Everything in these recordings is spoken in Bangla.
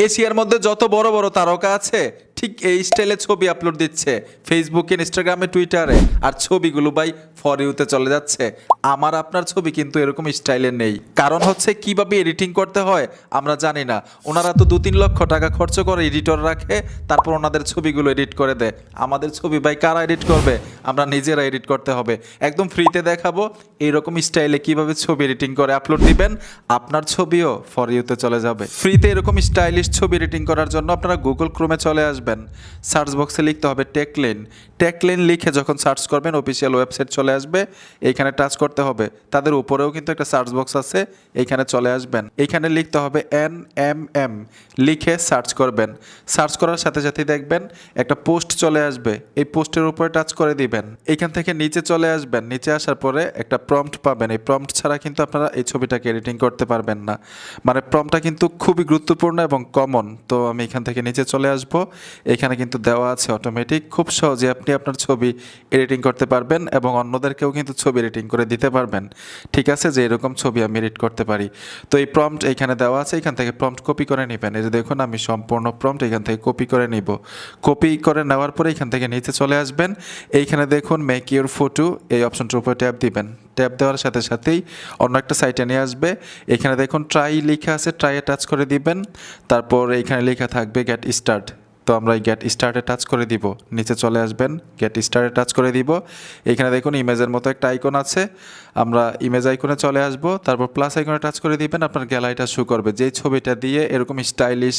এশিয়ার মধ্যে যত বড় বড় তারকা আছে ঠিক এই স্টাইলে ছবি আপলোড দিচ্ছে। ফেসবুকে ইনস্টাগ্রামে টুইটারে আর ছবিগুলো বাই ফর ইউতে চলে যাচ্ছে। আমার আপনার ছবি কিন্তু এরকম স্টাইলে নেই। কারণ হচ্ছে কীভাবে এডিটিং করতে হয়, আমরা জানি না। ওনারা তো দু তিন লক্ষ টাকা খরচ করে এডিটর রাখে, তারপর ওনাদের ছবিগুলো এডিট করে দেয়। আমাদের ছবি ভাই কারা এডিট করবে? আমরা নিজেরা এডিট করতে হবে। একদম ফ্রিতে দেখাবো, এইরকম স্টাইলে কীভাবে ছবি এডিটিং করে আপলোড দিবেন, আপনার ছবিও ফর ইউতে চলে যাবে। ফ্রিতে এরকম স্টাইলিশ ছবি এডিটিং করার জন্য আপনারা গুগল ক্রোমে চলে আসবেন। সার্চ বক্সে লিখতে হবে টেকলেন। টেকলেন লিখে যখন সার্চ করবেন অফিসিয়াল ওয়েবসাইট চলে আসবে। এইখানে টাচ করতে হবে। তাদের উপরেও কিন্তু একটা সার্চ বক্স আছে। এইখানে চলে আসবেন। এইখানে লিখতে হবে এন এম এম। লিখে সার্চ করবেন। সার্চ করার সাথে সাথে দেখবেন একটা পোস্ট চলে আসবে। এই পোস্টের উপরে টাচ করে দিবেন। এইখান থেকে নিচে চলে আসবেন। নিচে আসার পরে একটা প্রম্পট পাবেন। এই প্রম্পট ছাড়া কিন্তু আপনারা এই ছবিটাকে এডিটিং করতে পারবেন না। মানে প্রম্পটটা কিন্তু খুবই গুরুত্বপূর্ণ এবং কমন তো আমি এখান থেকে নিচে চলে আসব। এখানে কিন্তু দেওয়া আছে অটোমেটিক খুব সহজে আপনি আপনার ছবি এডিটিং করতে পারবেন এবং অন্যদেরকেও কিন্তু ছবি এডিটিং করে দিতে পারবেন। ঠিক আছে? যে এরকম ছবি আমি এডিট করতে পারি। তো এই প্রম্পট এখানে দেওয়া আছে, এখান থেকে প্রম্পট কপি করে নেবেন। এই যে দেখুন, আমি সম্পূর্ণ প্রম্পট এখান থেকে কপি করে নিব। কপি করে নেওয়ার পরে এখান থেকে নিচে চলে আসবেন। এইখানে দেখুন মেক ইউর ফটো এই অপশনটার উপরে ট্যাপ দিবেন। ট্যাপ দেওয়ার সাথে সাথেই অন্য একটা সাইটে নিয়ে আসবে। এখানে দেখুন ট্রাই লেখা আছে ট্রাইয়ে টাচ করে দিবেন। তারপর এইখানে লেখা থাকবে গেট স্টার্ট তো আমরা এই গেট স্টার্টে টাচ করে দিব। নিচে চলে আসবেন গেট স্টার্টে টাচ করে দিব। এখানে দেখুন ইমেজের মতো একটা আইকন আছে। আমরা ইমেজ আইকনে চলে আসব, তারপর প্লাস আইকনে টাচ করে দিবেন, আপনার গ্যালারিটা শো করবে। যেই ছবিটা দিয়ে এরকম স্টাইলিশ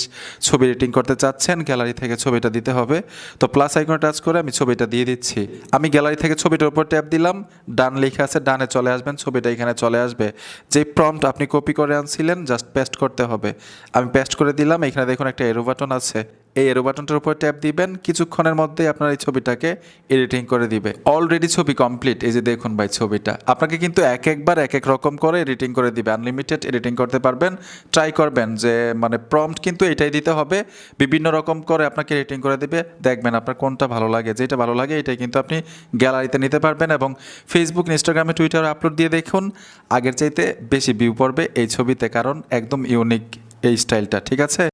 ছবি এডিটিং করতে চাচ্ছেন গ্যালারি থেকে ছবিটা দিতে হবে। তো প্লাস আইকনে টাচ করে আমি ছবিটা দিয়ে দিচ্ছি। আমি গ্যালারি থেকে ছবিটার উপর ট্যাপ দিলাম ডান লেখা আছে ডানে চলে আসবেন, ছবিটা এখানে চলে আসবে। যেই প্রম্পট আপনি কপি করে আনছিলেন জাস্ট পেস্ট করতে হবে। আমি পেস্ট করে দিলাম, এখানে দেখুন একটা এরো বাটন আছে। এই এরো বাটনটার উপর ট্যাপ দিবেন। কিছুক্ষণের মধ্যে আপনার এই ছবিটাকে এডিটিং করে দিবে। অলরেডি ছবি কমপ্লিট এই যে দেখুন ভাই ছবিটা। আপনাকে কিন্তু এক একবার এক এক রকম করে এডিটিং করে দিবে। আনলিমিটেড এডিটিং করতে পারবেন। ট্রাই করবেন যে মানে প্রম্পট কিন্তু এটাই দিতে হবে। বিভিন্ন রকম করে আপনাকে এডিটিং করে দিবে। দেখবেন আপনার কোনটা ভালো লাগে, যেটা ভালো লাগে, এটাই কিন্তু আপনি গ্যালারিতে নিতে পারবেন এবং ফেসবুক ইনস্টাগ্রামে টুইটারে আপলোড দিয়ে দেখুন। আগের চাইতে বেশি ভিউ পড়বে এই ছবিতে কারণ একদম ইউনিক এই স্টাইলটা ঠিক আছে?